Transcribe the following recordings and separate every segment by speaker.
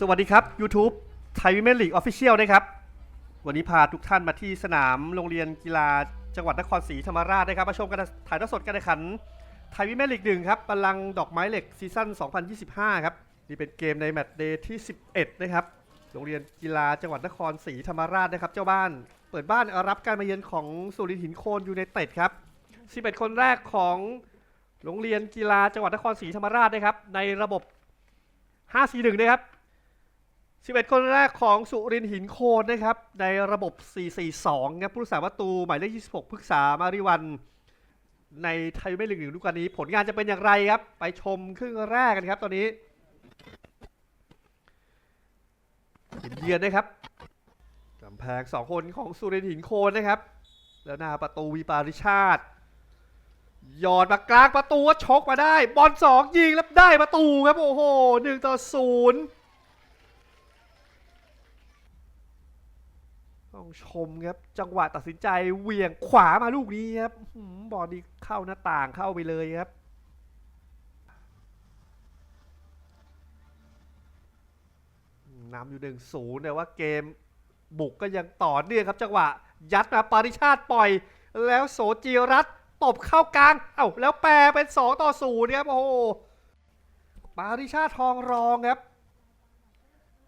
Speaker 1: สวัสดีครับ YouTube ไทยวิเมลีกออฟฟิเชียลนะครับ วันนี้พาทุกท่านมาที่สนามโรงเรียนกีฬาจังหวัดนครศรีธรรมราชนะครับมาชมการถ่ายทอดสดการแข่งขันไทยวิเมลีกหนึ่งครับบัลลังดอกไม้เหล็กซีซั่น 2025 ครับนี่เป็นเกมในแมตช์เดย์ที่ 11 นะครับ โรงเรียนกีฬาจังหวัดนครศรีธรรมราชนะครับ เจ้าบ้านเปิดบ้านรับการมาเยือนของสุรินทร์หินโคนยูไนเต็ดครับ 11 คนแรกของโรงเรียนกีฬาจังหวัดนครศรีธรรมราชนะครับ ในระบบ5-4-1นะครับ 11 คนแรกของสุรินหินโคนนะครับ ในระบบ 4-4-2 ครับผู้รักษาประตูหมายเลข 26 พฤกษามาริวัน ในไทยไม่ลีกหนึ่งฤดูกาลนี้ ผลงานจะเป็นอย่างไรครับ ไปชมครึ่งแรกกันครับตอนนี้หินเยือนนะครับกำแพงสองคนของสุรินหินโคนนะครับ แล้วหน้าประตูวีปาริชาติหยอดมากลางประตูก็ชกมาได้ บอลสองยิงแล้วได้ประตูครับโอ้โหหนึ่งต่อศูนย์ ต้องชมครับ จังหวะตัดสินใจเหวี่ยงขวามาลูกนี้ครับบอลนี้เข้าหน้าต่างเข้าไปเลยครับนำอยู่หนึ่งศูนย์แต่ว่าเกมบุกก็ยังต่อเนื่องครับ จังหวะ ยัดมาปาริชาติปล่อย แล้วโสจีรัตตบเข้ากลาง เอ้าแล้วแปรเป็น 2 ต่อ0ครับโอ้โหปาริชาติทองรองครับ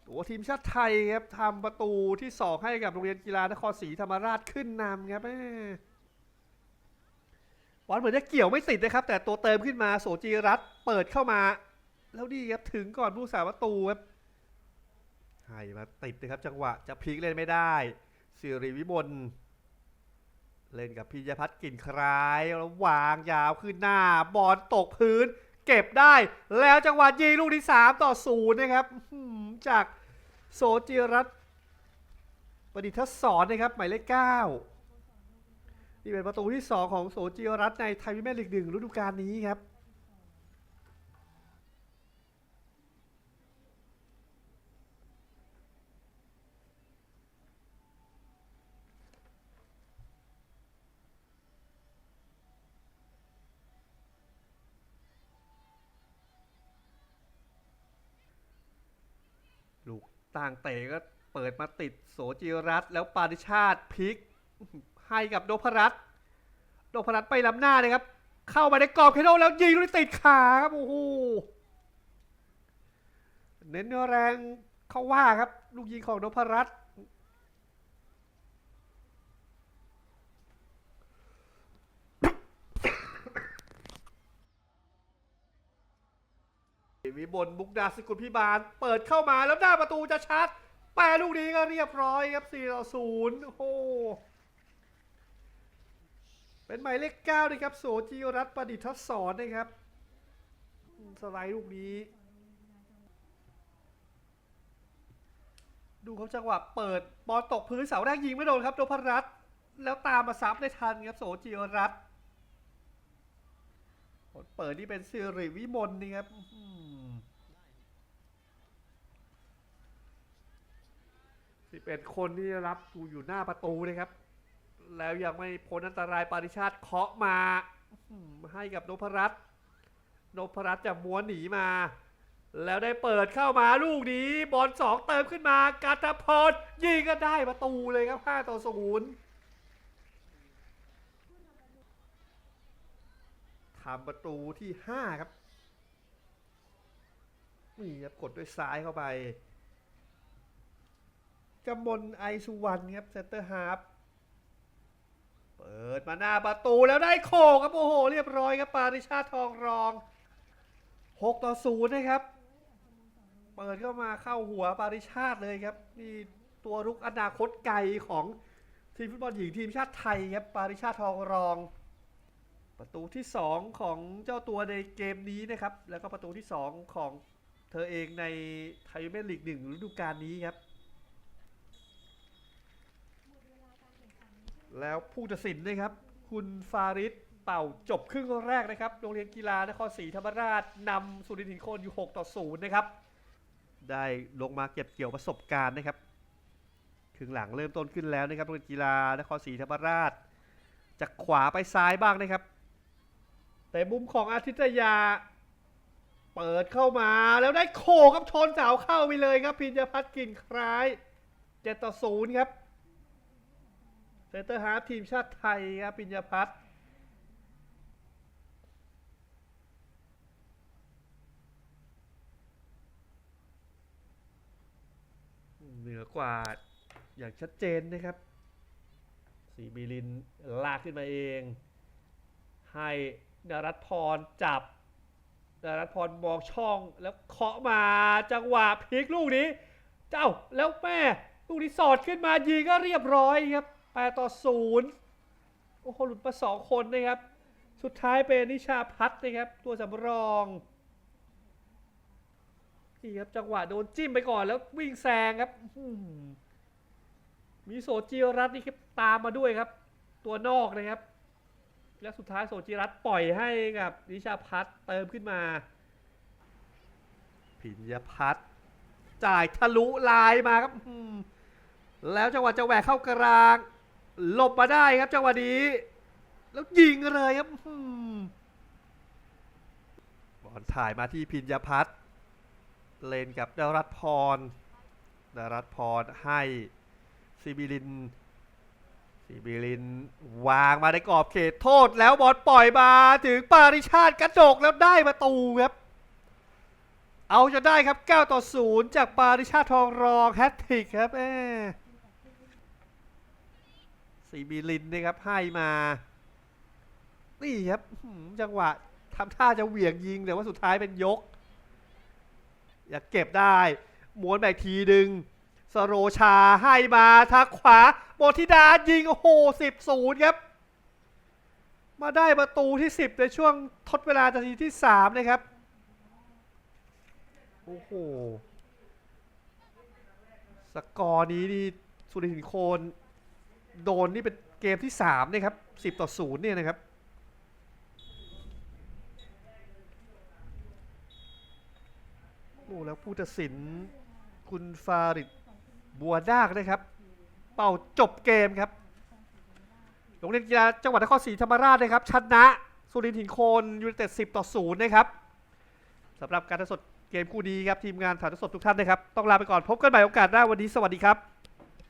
Speaker 1: ตัวทีมชาติไทยครับทำประตูที่2ให้กับโรงเรียนกีฬานครศรีธรรมราชขึ้นนำครับแม่บอลเหมือนจะเกี่ยวไม่ติดนะครับ แต่ตัวเติมขึ้นมาโสจีรัตเปิดเข้ามา แล้วนี่ครับถึงก่อนผู้สาประตูครับให้มาติดนะครับจังหวะจะพลิกเล่นไม่ได้สิริวิมลเล่นกับพิยพัฒน์กลิ่นคล้ายแล้ววางยาวขึ้นหน้าบอลตกพื้น เก็บได้ แล้วจังหวะยิงลูกที่ 3 ต่อ 0 นะครับจาก โสจิรัตประดิษฐศรนะครับ หมายเลข9นี่เป็นประตูที่ 2 ของโสจิรัตในไทยพิเมยร์ลีกหนึ่งฤดูกาลนี้ครับ ต่างเตะก็เปิดมาติดโสจิรัตแล้วปาริชาติพลิก ให้กับโดพรัตโดพรัตไปล้ำหน้าเลยครับ เข้ามาในกรอบเคโนแล้วยิงลูกติดขาครับโอ้โหเน้นแรงเข้าว่าครับ ลูกยิงของโดพรัตน์ วิบลบุกดาสกุลพิบาล เปิดเข้ามาแล้วหน้าประตูจะชัด แปรลูกนี้ก็เรียบร้อยครับ4ต่อ0โอ้โหเป็นหมายเลข9นะครับโสจิรัตประดิษฐศรนะครับ สไลด์ลูกนี้ ดูเขาจังหวะเปิดบอลตกพื้นเสาแรกยิงไม่โดนครับโดพรัตแล้วตามมาซับได้ทันครับโสจิรัตน์ผลเปิดนี่เป็นสิริวิมลนี่ครับ อื้อหือ11คนที่รับดูอยู่หน้าประตูนะครับ แล้วยังไม่พ้นอันตรายปาริชาติเคาะมาให้กับนพรัตน์นพรัตน์จะม้วนหนีมา แล้วได้เปิดเข้ามาลูกนี้บอลสองเติมขึ้นมากาตาพรยิงก็ได้ประตูเลยครับ5ต่อ0ทำประตูที่5ครับนี่ครับกดด้วยซ้ายเข้าไป กำมลไอสุวรรณครับเซนเตอร์ฮาร์ฟเปิดมาหน้าประตูแล้วได้โคกครับโอ้โห เรียบร้อยครับปาริชาทองรอง 6 ต่อ 0 นะครับ เปิดเข้ามาเข้าหัวปาริชาติเลยครับ นี่ตัวรุกอนาคตไกลของทีมฟุตบอลหญิงทีมชาติไทยครับปาริชาติทองรอง ประตูที่ 2 ของเจ้าตัวในเกมนี้นะครับ แล้วก็ประตูที่ 2 ของเธอเองในไทยเมนลีกหนึ่งฤดูกาลนี้ครับ แล้วผู้ตัดสินนะครับ คุณฟาริสเป่าจบครึ่งแรกนะครับ โรงเรียนกีฬานครศรีธรรมราชนำสุรินทร์หินโคนอยู่ 6 ต่อ 0 นะครับ ได้ลงมาเก็บเกี่ยวประสบการณ์นะครับครึ่งหลังเริ่มต้นขึ้นแล้วนะครับโรงเรียนกีฬานครศรีธรรมราชจากขวาไปซ้ายบ้างนะครับ แต่มุมของอาทิตยา เปิดเข้ามาแล้วได้โคครับชนเสาเข้าไปเลยครับพิญญพัฒน์กลิ่นคล้ายเจ็ดต่อศูนย์ครับ นเตอร์ฮาร์ฟทีมชาติไทยครับพิญญพัฒน์เหนือกว่าอย่างชัดเจนนะครับสีบีลินลากขึ้นมาเอง ให้ดารัตพรจับดารัตพรมองช่องแล้วเคาะมาจังหวะพลิกลูกนี้ เจ้าแล้วแม่ลูกนี้สอดขึ้นมายิงก็เรียบร้อยครับ 8ต่อ0โอ้โหหลุดมาสองคนนะครับ สุดท้ายเป็นนิชาพัฒน์นะครับ ตัวสำรองนี่ครับจังหวะโดนจิ้มไปก่อนแล้ววิ่งแซงครับมีโสจิรัตน์นี่ครับตามมาด้วยครับ ตัวนอกนะครับ แล้วสุดท้ายโสจิรัตน์ปล่อยให้กับนิชาพัฒน์เติมขึ้นมา พิญญพัฒน์จ่ายทะลุลายมาครับแล้วจังหวะจะแหวกเข้ากลาง หลบมาได้ครับจังหวะนี้ แล้วยิงเลยครับบอลถ่ายมาที่พิญญพัฒน์เลนกับดารัตพรดารัตพรให้ซิบิลินซีบีลินวางมาในกรอบเขตโทษแล้วบอลปล่อยมาถึงปาริชาติกระจกแล้วได้ประตูครับ เอาจะได้ครับ 9 ต่อ 0 จากปาริชาติทองรองแฮตทริกครับแอ ซีบีลินนะครับให้มา นี่ครับจังหวะทำท่าจะเหวี่ยงยิงแต่ว่าสุดท้ายเป็นยก อยากเก็บได้ม้วนแบกทีดึง สโรชาให้มาทางขวาโบธิดายิงโอ้โหสิบศูนย์ครับ มาได้ประตูที่ 10 ในช่วงทดเวลานาทีที่ 3 นะครับ โอ้โห สกอร์นี้นี่สุรินโคน โดนนี่เป็นเกมที่3เนี่ยครับ 10 ต่อ0เนี่ยนะครับ โอ้แล้วผู้ตัดสินคุณฟาริดบัวนาคนะครับ เป่าจบเกมครับโรงเรียนกีฬาจังหวัดนครศรีธรรมราชนะครับชนะสุรินทร์หินโคนยูไนเต็ด10 ต่อ0นะครับสำหรับการถ่ายทดสดเกมคู่นี้ครับ ทีมงานถ่ายทอดสดทุกท่านนะครับ ต้องลาไปก่อนพบกันใหม่โอกาสหน้าวันนี้สวัสดีครับ